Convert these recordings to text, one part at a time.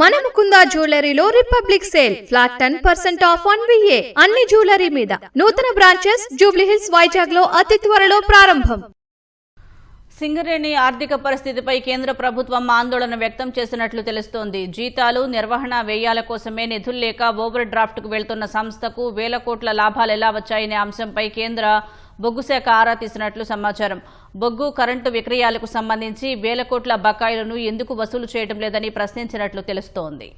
మన Mukunda జ్యువెలరీలో republic sale. Flat ten percent off one VA. అన్ని jewellery మీద. నూతన బ్రాంచెస్ జూబ్లీహిల్స్ వైజాగ్లో అతి త్వరలో ప్రారంభం. సింగరేణి ఆర్థిక పరిస్థితిపై కేంద్ర ప్రభుత్వం ఆందోళన వ్యక్తం చేసినట్లు తెలుస్తోంది. జీతాలు నిర్వహణ వ్యయాల కోసమే నిధులు లేక ఓవర్ డ్రాఫ్ట్కు వెళ్తున్న సంస్థకు వేల కోట్ల లాభాలు ఎలా వచ్చాయనే అంశంపై కేంద్ర బొగ్గు శాఖ ఆరా తీసినట్లు సమాచారం. బొగ్గు కరెంటు విక్రయాలకు సంబంధించి వేల కోట్ల బకాయిలను ఎందుకు వసూలు చేయడం లేదని ప్రశ్నించినట్లు తెలుస్తోంది.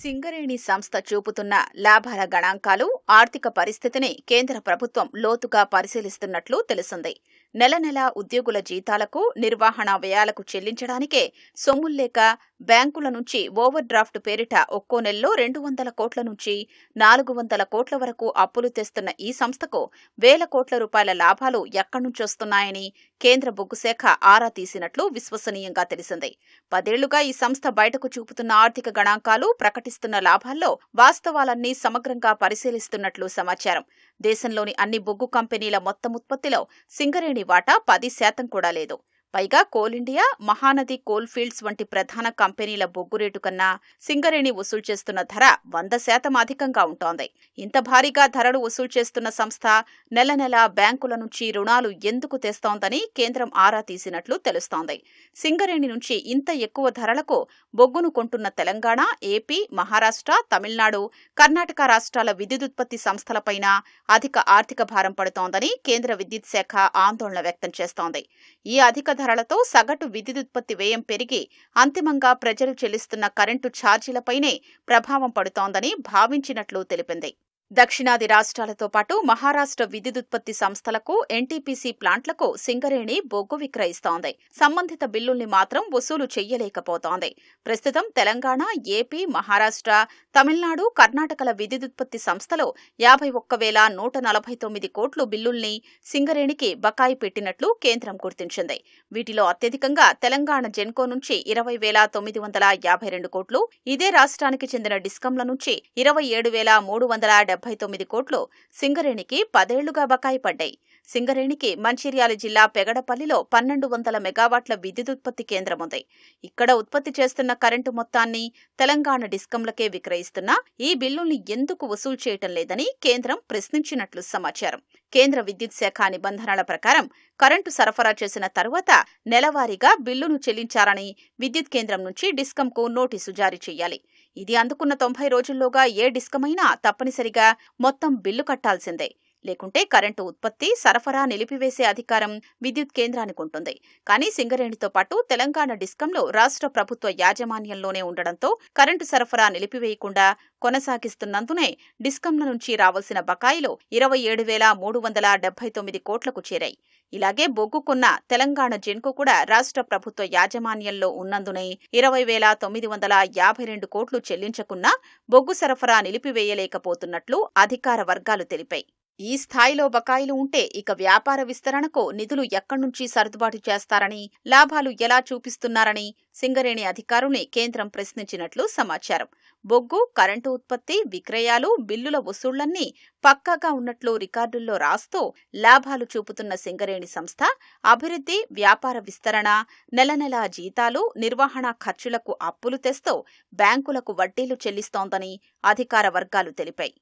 సింగరేణి సంస్థ చూపుతున్న లాభాల గణాంకాలు ఆర్థిక పరిస్థితిని కేంద్ర ప్రభుత్వం లోతుగా పరిశీలిస్తున్నట్లు తెలిసింది నెల నెలా ఉద్యోగుల జీతాలకు నిర్వహణ వ్యయాలకు చెల్లించడానికే సొమ్ముల్లేక బ్యాంకుల నుంచి ఓవర్ డ్రాఫ్ట్ పేరిట ఒక్కో నెలలో రెండు వందల కోట్ల నుంచి నాలుగు వందల కోట్ల వరకు అప్పులు తెస్తున్న ఈ సంస్థకు వేల కోట్ల రూపాయల లాభాలు ఎక్కడ్నుంచొస్తున్నాయని కేంద్ర బొగ్గు శాఖ ఆరా తీసినట్లు విశ్వసనీయంగా తెలిసింది. పదేళ్ళుగా ఈ సంస్థ బయటకు చూపుతున్న ఆర్థిక గణాంకాలు ప్రకటిస్తున్న లాభాల్లో వాస్తవాలన్నీ సమగ్రంగా పరిశీలిస్తున్నట్లు సమాచారం. దేశంలోని అన్ని బొగ్గు కంపెనీల మొత్తం ఉత్పత్తిలో సింగరేణి వాటా పది శాతం కూడా లేదు. పైగా coal India Mahanadi coal fields వంటి ప్రధాన కంపెనీల బొగ్గు రేటు కన్నా సింగరేణి వసూలు చేస్తున్న ధర వంద శాతం అధికంగా ఉంటోంది. ఇంత భారీగా ధరలు వసూలు చేస్తున్న సంస్థ నెల నెల బ్యాంకుల నుంచి రుణాలు ఎందుకు తెస్తోందని కేంద్రం ఆరా తీసినట్లు తెలుస్తోంది. సింగరేణి నుంచి ఇంత ఎక్కువ ధరలకు బొగ్గును కొంటున్న తెలంగాణ ఏపీ మహారాష్ట్ర తమిళనాడు కర్ణాటక రాష్ట్రాల విద్యుదుత్పత్తి సంస్థలపైన అధిక ఆర్థిక భారం పడుతోందని కేంద్ర విద్యుత్ శాఖ ఆందోళన వ్యక్తం చేస్తోంది. ఈ అధిక ధరలతో సగటు విద్యుదుత్పత్తి వ్యయం పెరిగి అంతిమంగా ప్రజలు చెల్లిస్తున్న కరెంటు ఛార్జీలపైనే ప్రభావం పడుతోందని భావించినట్లు తెలిపింది. దక్షిణాది రాష్ట్రాలతో పాటు మహారాష్ట్ర విద్యుదుత్పత్తి సంస్థలకు ఎన్టీపీసీ ప్లాంట్లకు సింగరేణి బొగ్గు విక్రయిస్తోంది. సంబంధిత బిల్లుల్ని మాత్రం వసూలు చెయ్యలేకపోతోంది. ప్రస్తుతం తెలంగాణ ఏపీ మహారాష్ట్ర తమిళనాడు కర్ణాటకల విద్యుదుత్పత్తి సంస్థలు యాభై ఒక్క వేల నూట నలభై తొమ్మిది కోట్లు బిల్లుల్ని సింగరేణికి బకాయి పెట్టినట్లు కేంద్రం గుర్తించింది. వీటిలో అత్యధికంగా తెలంగాణ జెన్కో నుంచి ఇరవై వేల తొమ్మిది వందల యాభై రెండు కోట్లు ఇదే రాష్ట్రానికి చెందిన డిస్కంల నుంచి ఇరవై ఏడు వేల మూడు వందల డెబ్బై తొమ్మిది కోట్లు సింగరేణికి పదేళ్ళుగా బకాయి పడ్డాయి. సింగరేణికి మంచిర్యాల జిల్లా పెగడపల్లిలో పన్నెండు వందల మెగావాట్ల విద్యుదుత్పత్తి కేంద్రం ఉంది. ఇక్కడ ఉత్పత్తి చేస్తున్న కరెంటు మొత్తాన్ని తెలంగాణ డిస్కంలకే విక్రయిస్తున్నా ఈ బిల్లుల్ని ఎందుకు వసూలు చేయటం లేదని కేంద్రం ప్రశ్నించినట్లు సమాచారం. కేంద్ర విద్యుత్ శాఖ నిబంధనల ప్రకారం కరెంటు సరఫరా చేసిన తరువాత నెలవారీగా బిల్లును చెల్లించాలని విద్యుత్ కేంద్రం నుంచి డిస్కంకు నోటీసు జారీ చేయాలి. ఇది అందుకున్న తొంభై రోజుల్లోగా ఏ డిస్కమైనా తప్పనిసరిగా మొత్తం బిల్లు కట్టాల్సిందే. లేకుంటే కరెంటు ఉత్పత్తి సరఫరా నిలిపివేసే అధికారం విద్యుత్ కేంద్రానికి ఉంటుంది. కానీ సింగరేణితో పాటు తెలంగాణ డిస్కంలో రాష్ట్ర ప్రభుత్వ యాజమాన్యంలోనే ఉండడంతో కరెంటు సరఫరా నిలిపివేయకుండా కొనసాగిస్తున్నందునే డిస్కంల నుంచి రావాల్సిన బకాయిలు ఇరవై ఏడు వేల మూడు వందల డెబ్బై తొమ్మిది కోట్లకు చేరాయి. ఇలాగే బొగ్గుకున్న తెలంగాణ జెన్కు కూడా రాష్ట్ర ప్రభుత్వ యాజమాన్యంలో ఉన్నందునే ఇరవై వేల తొమ్మిది వందల యాభై రెండు కోట్లు చెల్లించకున్నా బొగ్గు సరఫరా నిలిపివేయలేకపోతున్నట్లు అధికార వర్గాలు తెలిపాయి. ఈ స్థాయిలో బకాయిలు ఉంటే ఇక వ్యాపార విస్తరణకు నిధులు ఎక్కడ్నుంచి సర్దుబాటు చేస్తారని లాభాలు ఎలా చూపిస్తున్నారని సింగరేణి అధికారుల్ని కేంద్రం ప్రశ్నించినట్లు సమాచారం. బొగ్గు కరెంటు ఉత్పత్తి విక్రయాలు బిల్లుల వసూళ్ళన్నీ పక్కాగా ఉన్నట్లు రికార్డుల్లో రాస్తూ లాభాలు చూపుతున్న సింగరేణి సంస్థ అభివృద్ధి వ్యాపార విస్తరణ నెల నెలా జీతాలు నిర్వహణ ఖర్చులకు అప్పులు తెస్తూ బ్యాంకులకు వడ్డీలు చెల్లిస్తోందని అధికార వర్గాలు తెలిపాయి.